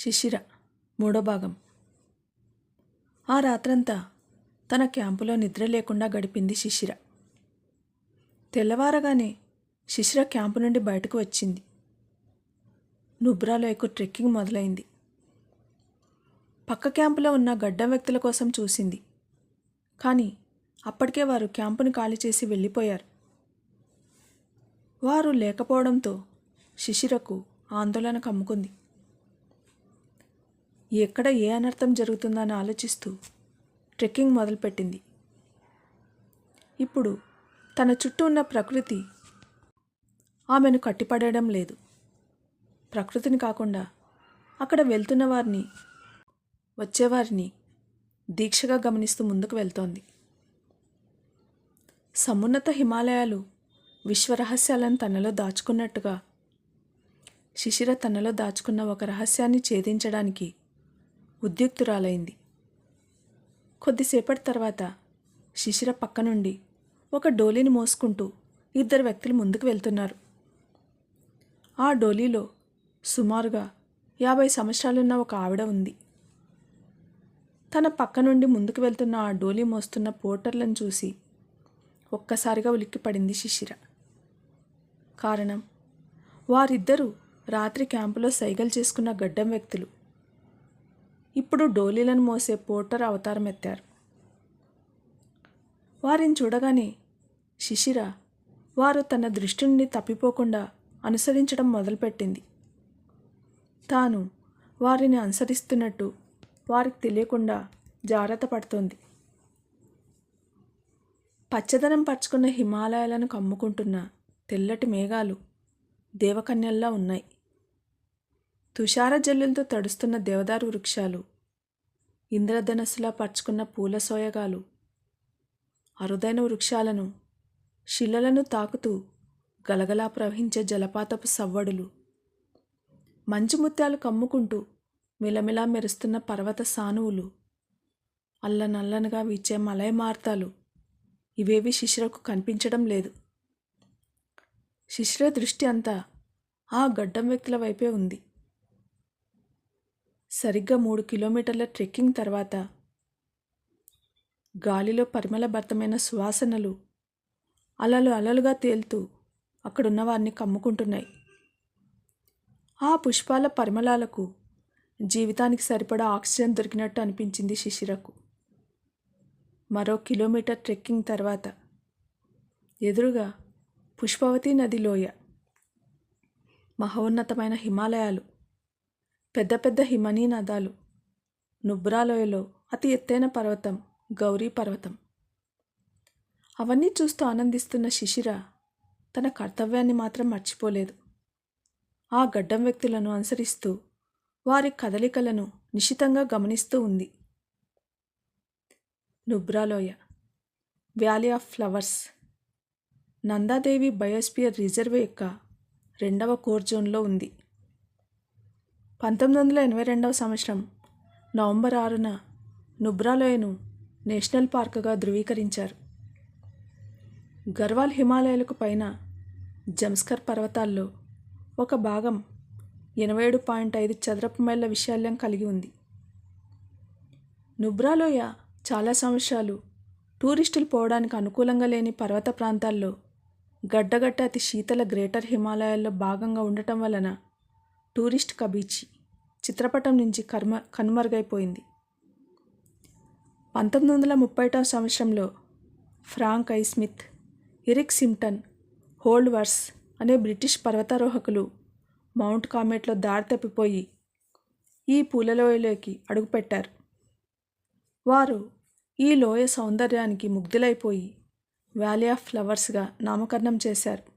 శిశిర మూడో భాగం. ఆ రాత్రంతా తన క్యాంపులో నిద్ర లేకుండా గడిపింది శిశిర. తెల్లవారగానే శిశిర క్యాంపు నుండి బయటకు వచ్చింది. నుబ్రాలో ఎక్కువ ట్రెక్కింగ్ మొదలైంది. పక్క క్యాంపులో ఉన్న గడ్డం వ్యక్తుల కోసం చూసింది. కానీ అప్పటికే వారు క్యాంపును ఖాళీ చేసి వెళ్ళిపోయారు. వారు లేకపోవడంతో శిశిరకు ఆందోళన కమ్ముకుంది. ఎక్కడ ఏ అనర్థం జరుగుతుందని ఆలోచిస్తూ ట్రెక్కింగ్ మొదలుపెట్టింది. ఇప్పుడు తన చుట్టూ ఉన్న ప్రకృతి ఆమెను కట్టిపడడం లేదు. ప్రకృతిని కాకుండా అక్కడ వెళ్తున్న వారిని వచ్చేవారిని దీక్షగా గమనిస్తూ ముందుకు వెళ్తోంది. సమున్నత హిమాలయాలు విశ్వరహస్యాలను తనలో దాచుకున్నట్టుగా శిశిర తనలో దాచుకున్న ఒక రహస్యాన్ని ఛేదించడానికి ఉద్యుక్తురాలైంది. కొద్దిసేపటి తర్వాత శిశిర పక్క నుండి ఒక డోలీని మోసుకుంటూ ఇద్దరు వ్యక్తులు ముందుకు వెళ్తున్నారు. ఆ డోలీలో సుమారుగా యాభై సంవత్సరాలున్న ఒక ఆవిడ ఉంది. తన పక్క నుండి ముందుకు వెళ్తున్న ఆ డోలీ మోస్తున్న పోర్టర్లను చూసి ఒక్కసారిగా ఉలిక్కిపడింది శిశిర. కారణం వారిద్దరూ రాత్రి క్యాంపులో సైగలు చేసుకున్న గడ్డం వ్యక్తులు. ఇప్పుడు డోలీలను మోసే పోర్టర్ అవతారం ఎత్తారు వారిని చూడగానే శిశిర వారు తన దృష్టి నుండి తప్పిపోకుండా అనుసరించడం మొదలుపెట్టింది. తాను వారిని అనుసరిస్తున్నట్టు వారికి తెలియకుండా జాగ్రత్త పడుతోంది. పచ్చదనం పరుచుకున్న హిమాలయాలను కమ్ముకుంటున్న తెల్లటి మేఘాలు దేవకన్యల్లా ఉన్నాయి. తుషార జల్లులతో తడుస్తున్న దేవదారు వృక్షాలు ఇంద్రధనస్సులా పరుచుకున్న పూల సోయగాలు అరుదైన వృక్షాలను శిలలను తాకుతూ గలగలా ప్రవహించే జలపాతపు సవ్వడులు. మంచు ముత్యాలు కమ్ముకుంటూ మిలమిలా మెరుస్తున్న పర్వత సానువులు అల్లనల్లనగా వీచే మలయ మార్తాలు ఇవేవి శిశిరకు కనిపించడం లేదు. శిశిర దృష్టి అంతా ఆ గడ్డం వ్యక్తుల వైపే ఉంది. సరిగ్గా మూడు కిలోమీటర్ల ట్రెక్కింగ్ తర్వాత గాలిలో పరిమళభరితమైన సువాసనలు అలలు అలలుగా తేలుతూ అక్కడున్న వారిని కమ్ముకుంటున్నాయి. ఆ పుష్పాల పరిమళాలకు జీవితానికి సరిపడా ఆక్సిజన్ దొరికినట్టు అనిపించింది శిశిరకు. మరో కిలోమీటర్ ట్రెక్కింగ్ తర్వాత ఎదురుగా పుష్పవతి నది లోయ మహోన్నతమైన హిమాలయాలు పెద్ద పెద్ద హిమనీ నదాలు నుబ్రాలోయలో అతి ఎత్తైన పర్వతం గౌరీ పర్వతం. అవన్నీ చూస్తూ ఆనందిస్తున్న శిశిర తన కర్తవ్యాన్ని మాత్రం మర్చిపోలేదు. ఆ గడ్డం వ్యక్తులను అనుసరిస్తూ వారి కదలికలను నిశితంగా గమనిస్తూ ఉంది. నుబ్రాలోయ valley of flowers Nanda Devi biosphere reserve యొక్క రెండవ కోర్ జోన్లో ఉంది. పంతొమ్మిది వందల ఎనభై రెండవ సంవత్సరం నవంబర్ ఆరున నుబ్రాలోయను నేషనల్ పార్కుగా ధృవీకరించారు. గర్వాల్ హిమాలయాలకు పైన జంస్కర్ పర్వతాల్లో ఒక భాగం ఎనభై ఏడు పాయింట్ ఐదు చదరపు మైళ్ళ విశాల్యం కలిగి ఉంది. నుబ్రాలోయ చాలా సంవత్సరాలు టూరిస్టులు పోవడానికి అనుకూలంగా లేని పర్వత ప్రాంతాల్లో గడ్డగట్ట అతి శీతల గ్రేటర్ హిమాలయాల్లో భాగంగా ఉండటం వలన టూరిస్ట్ కబీచి చిత్రపటం నుంచి కర్మ కనుమరుగైపోయింది. పంతొమ్మిది వందల ముప్పైటవ సంవత్సరంలో ఫ్రాంక్ ఐ స్మిత్ ఎరిక్ సిమ్టన్ హోల్డ్వర్స్ అనే బ్రిటిష్ పర్వతారోహకులు మౌంట్ కామెట్లో దారి తప్పిపోయి ఈ పూలలోయలోకి అడుగుపెట్టారు. వారు ఈ లోయ సౌందర్యానికి ముగ్ధులైపోయి వ్యాలీ ఆఫ్ ఫ్లవర్స్గా నామకరణం చేశారు.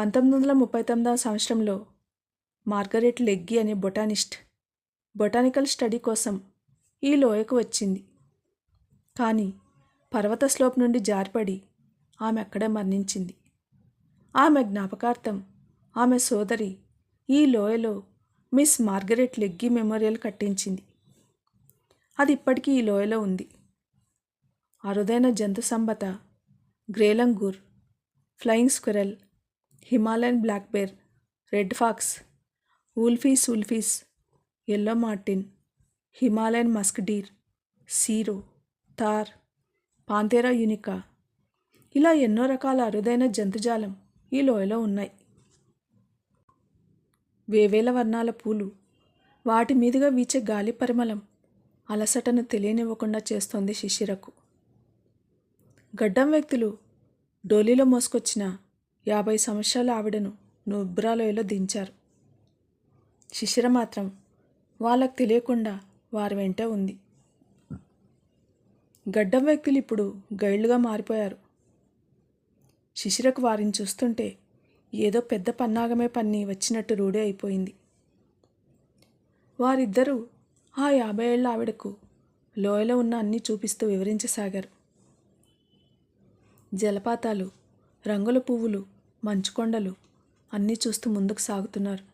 పంతొమ్మిది వందల ముప్పై తొమ్మిదవ సంవత్సరంలో మార్గరెట్ లెగ్గి అనే బొటానిస్ట్ బొటానికల్ స్టడీ కోసం ఈ లోయకు వచ్చింది. కానీ పర్వత స్లోప్ నుండి జారిపడి ఆమె అక్కడే మరణించింది. ఆమె జ్ఞాపకార్థం ఆమె సోదరి ఈ లోయలో మిస్ మార్గరెట్ లెగ్గి మెమోరియల్ కట్టించింది. అది ఇప్పటికీ ఈ లోయలో ఉంది. అరుదైన జంతు సంబత grey langur flying squirrel Himalayan black bear red fox wolves wolves yellow marten Himalayan musk deer serow tahr Panthera uncia. ఇలా ఎన్నో రకాల అరుదైన జంతుజాలం ఈ లోయలో ఉన్నాయి. వేవేల వర్ణాల పూలు వాటి మీదుగా వీచే గాలి పరిమళం అలసటను తెలియనివ్వకుండా చేస్తోంది శిశిరకు. గడ్డం వ్యక్తులు డోలీలో మోసుకొచ్చిన యాభై సంవత్సరాల ఆవిడను నుబ్రాలోయలో దించారు. శిశిర మాత్రం వాళ్ళకు తెలియకుండా వారి వెంటే ఉంది. గడ్డం వ్యక్తులు ఇప్పుడు గైళ్ళుగా మారిపోయారు. శిశిరకు వారిని చూస్తుంటే ఏదో పెద్ద పన్నాగమే పన్ని వచ్చినట్టు రూఢి అయిపోయింది. వారిద్దరూ ఆ యాభై ఏళ్ళ ఆవిడకు లోయలో ఉన్న అన్నీ చూపిస్తూ వివరించసాగారు. జలపాతాలు రంగుల పువ్వులు మంచుకొండలు అన్నీ చూస్తూ ముందుకు సాగుతున్నారు.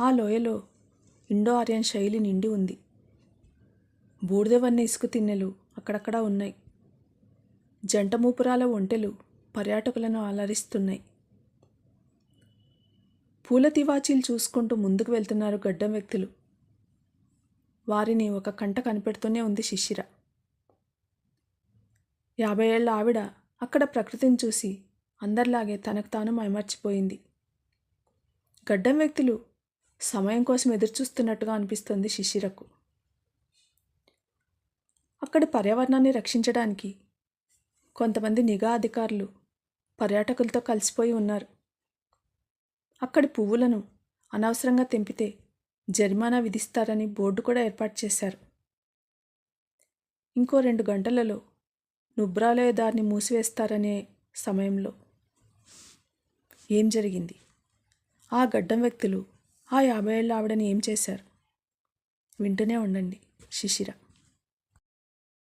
ఆ లోయలో ఇండో ఆర్యన్ శైలి నిండి ఉంది. బూడిదవన్నీ ఇసుక తిన్నెలు అక్కడక్కడా ఉన్నాయి. జంట మూపురాల ఒంటెలు పర్యాటకులను అలరిస్తున్నాయి పూల తివాచీలు చూసుకుంటూ ముందుకు వెళ్తున్నారు గడ్డం వ్యక్తులు. వారిని ఒక కంట కనిపెడుతూనే ఉంది శిశిర. యాభై ఏళ్ళ ఆవిడ అక్కడ ప్రకృతిని చూసి అందరిలాగే తనకు తాను మైమర్చిపోయింది. గడ్డం వ్యక్తులు సమయం కోసం ఎదురుచూస్తున్నట్టుగా అనిపిస్తుంది శిశిరకు. అక్కడ పర్యావరణాన్ని రక్షించడానికి కొంతమంది నిఘా అధికారులు పర్యాటకులతో కలిసిపోయి ఉన్నారు. అక్కడి పువ్వులను అనవసరంగా తెంపితే జరిమానా విధిస్తారని బోర్డు కూడా ఏర్పాటు చేశారు. ఇంకో రెండు గంటలలో నుబ్రాలయ దారిని మూసివేస్తారనే సమయంలో ఏం జరిగింది? ఆ గడ్డం వ్యక్తులు ఆ యాభై ఏళ్ళ ఆవిడని ఏం చేశారు? వింటూనే ఉండండి శిశిర.